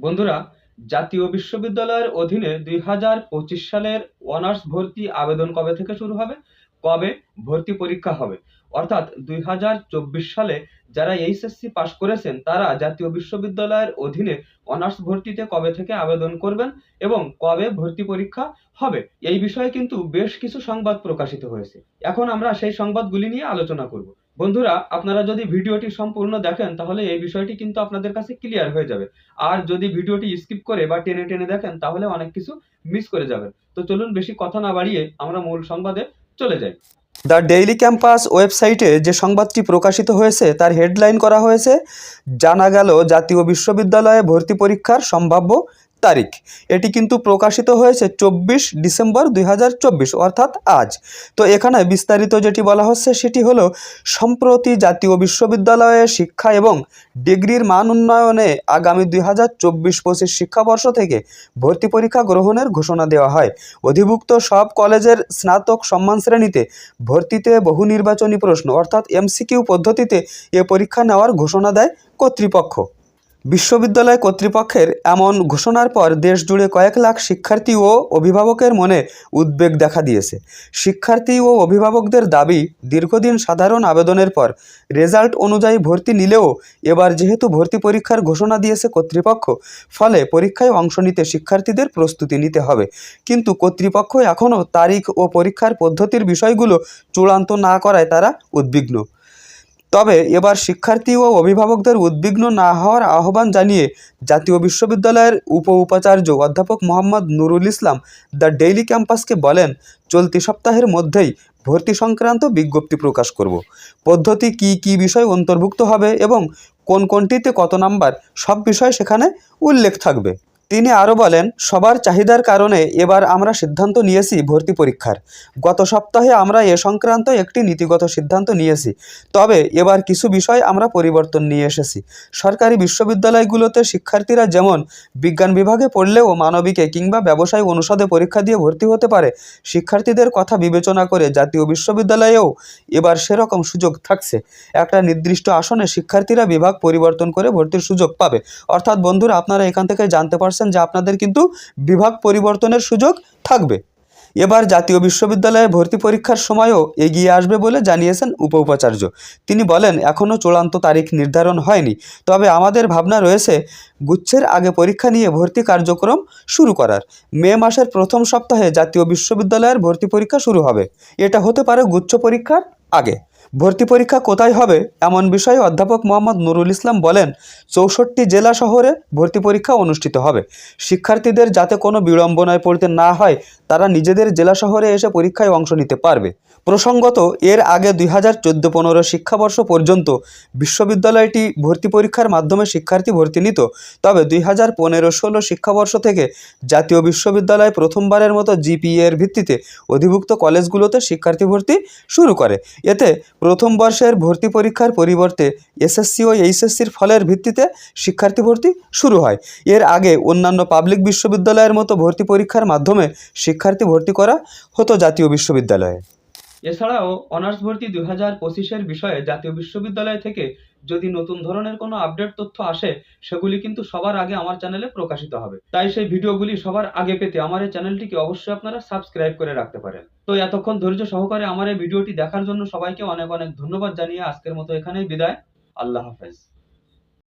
বন্ধুরা, জাতীয় বিশ্ববিদ্যালয়ের অধীনে দুই হাজার পঁচিশ সালের অনার্স ভর্তি আবেদন কবে থেকে শুরু হবে? কবে ভর্তি পরীক্ষা হবে? অর্থাৎ দুই হাজার চব্বিশ সালে যারা এইচএসসি পাশ করেছেন, তারা জাতীয় বিশ্ববিদ্যালয়ের অধীনে অনার্স ভর্তিতে কবে থেকে আবেদন করবেন এবং কবে ভর্তি পরীক্ষা হবে? এই বিষয়ে কিন্তু বেশ কিছু সংবাদ প্রকাশিত হয়েছে। এখন আমরা সেই সংবাদগুলি নিয়ে আলোচনা করব। বন্ধুরা, আপনারা যদি ভিডিওটি সম্পূর্ণ দেখেন, তাহলে এই বিষয়টি কিন্তু আপনাদের কাছে ক্লিয়ার হয়ে যাবে। আর যদি ভিডিওটি স্কিপ করে বা টেনে টেনে দেখেন, তাহলে অনেক কিছু মিস করে যাবেন। তো চলুন বেশি কথা না বাড়িয়ে আমরা মূল সংবাদে চলে যাই। দ্য ডেইলি ক্যাম্পাস ওয়েবসাইটে যে সংবাদটি প্রকাশিত হয়েছে, তার হেডলাইন করা হয়েছে, জানা গেল জাতীয় বিশ্ববিদ্যালয়ে ভর্তি পরীক্ষার সম্ভাব্য তারিখ। এটি কিন্তু প্রকাশিত হয়েছে চব্বিশ ডিসেম্বর দুই হাজার চব্বিশ, অর্থাৎ আজ। তো এখানে বিস্তারিত যেটি বলা হচ্ছে সেটি হলো, সম্প্রতি জাতীয় বিশ্ববিদ্যালয়ে শিক্ষা এবং ডিগ্রির মান উন্নয়নে আগামী দুই হাজার চব্বিশ পঁচিশ শিক্ষাবর্ষ থেকে ভর্তি পরীক্ষা গ্রহণের ঘোষণা দেওয়া হয়। অধিভুক্ত সব কলেজের স্নাতক সম্মান শ্রেণীতে ভর্তিতে বহু নির্বাচনী প্রশ্ন, অর্থাৎ এমসিকিউ পদ্ধতিতে এ পরীক্ষা নেওয়ার ঘোষণা দেয় কর্তৃপক্ষ। বিশ্ববিদ্যালয় কর্তৃপক্ষের এমন ঘোষণার পর দেশ জুড়ে কয়েক লাখ শিক্ষার্থী ও অভিভাবকের মনে উদ্বেগ দেখা দিয়েছে। শিক্ষার্থী ও অভিভাবকদের দাবি, দীর্ঘদিন সাধারণ আবেদনের পর রেজাল্ট অনুযায়ী ভর্তি নিলেও এবার যেহেতু ভর্তি পরীক্ষার ঘোষণা দিয়েছে কর্তৃপক্ষ, ফলে পরীক্ষায় অংশ নিতে শিক্ষার্থীদের প্রস্তুতি নিতে হবে। কিন্তু কর্তৃপক্ষ এখনও তারিখ ও পরীক্ষার পদ্ধতির বিষয়গুলো চূড়ান্ত না করায় তারা উদ্বিগ্ন। তবে এবার শিক্ষার্থী ও অভিভাবকদের উদ্বিগ্ন না হওয়ার আহ্বান জানিয়ে জাতীয় বিশ্ববিদ্যালয়ের উপ উপাচার্য অধ্যাপক মোহাম্মদ নুরুল ইসলাম দ্য ডেইলি ক্যাম্পাসকে বলেন, চলতি সপ্তাহের মধ্যেই ভর্তি সংক্রান্ত বিজ্ঞপ্তি প্রকাশ করব। পদ্ধতি কি কি বিষয় অন্তর্ভুক্ত হবে এবং কোন কোনটিতে কত নাম্বার, সব বিষয় সেখানে উল্লেখ থাকবে। তিনি আরও বলেন, সবার চাহিদার কারণে এবার আমরা সিদ্ধান্ত নিয়েছি ভর্তি পরীক্ষার। গত সপ্তাহে আমরা এ সংক্রান্ত একটি নীতিগত সিদ্ধান্ত নিয়েছি। তবে এবার কিছু বিষয় আমরা পরিবর্তন নিয়ে এসেছি। সরকারি বিশ্ববিদ্যালয়গুলোতে শিক্ষার্থীরা যেমন বিজ্ঞান বিভাগে পড়লেও মানবিকে কিংবা ব্যবসায় অনুষদে পরীক্ষা দিয়ে ভর্তি হতে পারে, শিক্ষার্থীদের কথা বিবেচনা করে জাতীয় বিশ্ববিদ্যালয়েও এবার সেরকম সুযোগ থাকছে। একটা নির্দিষ্ট আসনে শিক্ষার্থীরা বিভাগ পরিবর্তন করে ভর্তির সুযোগ পাবে। অর্থাৎ বন্ধুরা, আপনারা এখান থেকে জানতে পারছেন যে আপনাদের কিন্তু বিভাগ পরিবর্তনের সুযোগ থাকবে। এবার জাতীয় বিশ্ববিদ্যালয়ে ভর্তি পরীক্ষার সময়ও এগিয়ে আসবে বলে জানিয়েছেন উপ উপাচার্য তিনি বলেন, এখনও চূড়ান্ত তারিখ নির্ধারণ হয়নি। তবে আমাদের ভাবনা রয়েছে গুচ্ছের আগে পরীক্ষা নিয়ে ভর্তি কার্যক্রম শুরু করার। মে মাসের প্রথম সপ্তাহে জাতীয় বিশ্ববিদ্যালয়ের ভর্তি পরীক্ষা শুরু হবে। এটা হতে পারে গুচ্ছ পরীক্ষার আগে। ভর্তি পরীক্ষা কোথায় হবে এমন বিষয়ে অধ্যাপক মোহাম্মদ নুরুল ইসলাম বলেন, চৌষট্টি জেলা শহরে ভর্তি পরীক্ষা অনুষ্ঠিত হবে। শিক্ষার্থীদের যাতে কোনো বিড়ম্বনায় পড়তে না হয়, তারা নিজেদের জেলা শহরে এসে পরীক্ষায় অংশ নিতে পারবে। প্রসঙ্গত, এর আগে দুই হাজার চোদ্দ পনেরো শিক্ষাবর্ষ পর্যন্ত বিশ্ববিদ্যালয়টি ভর্তি পরীক্ষার মাধ্যমে শিক্ষার্থী ভর্তি নিত, তবে দুই হাজার পনেরো ষোলো শিক্ষাবর্ষ থেকে জাতীয় বিশ্ববিদ্যালয় প্রথমবারের মতো জিপিএ এর ভিত্তিতে অধিভুক্ত কলেজগুলোতে শিক্ষার্থী ভর্তি শুরু করে। এতে প্রথম বর্ষের ভর্তি পরীক্ষার পরিবর্তে এসএসসি ও এইচএসসির ফলের ভিত্তিতে শিক্ষার্থী ভর্তি শুরু হয়। এর আগে অন্যান্য পাবলিক বিশ্ববিদ্যালয়ের মতো ভর্তি পরীক্ষার মাধ্যমে শিক্ষার্থী ভর্তি করা হতো জাতীয় বিশ্ববিদ্যালয়ে। এছাড়াও অনার্স ভর্তি দুই হাজার পঁচিশের বিষয়ে জাতীয় বিশ্ববিদ্যালয় থেকে যদি নতুন ধরনের কোনো আপডেট তথ্য আসে, সেগুলি কিন্তু সবার আগে আমার চ্যানেলে প্রকাশিত হবে। তাই সেই ভিডিওগুলি সবার আগে পেতে আমার এই চ্যানেলটিকে অবশ্যই আপনারা সাবস্ক্রাইব করে রাখতে পারেন। তো এতক্ষণ ধৈর্য সহকারে আমার এই ভিডিওটি দেখার জন্য সবাইকে অনেক অনেক ধন্যবাদ জানিয়ে আজকের মতো এখানেই বিদায়। আল্লাহ হাফেজ।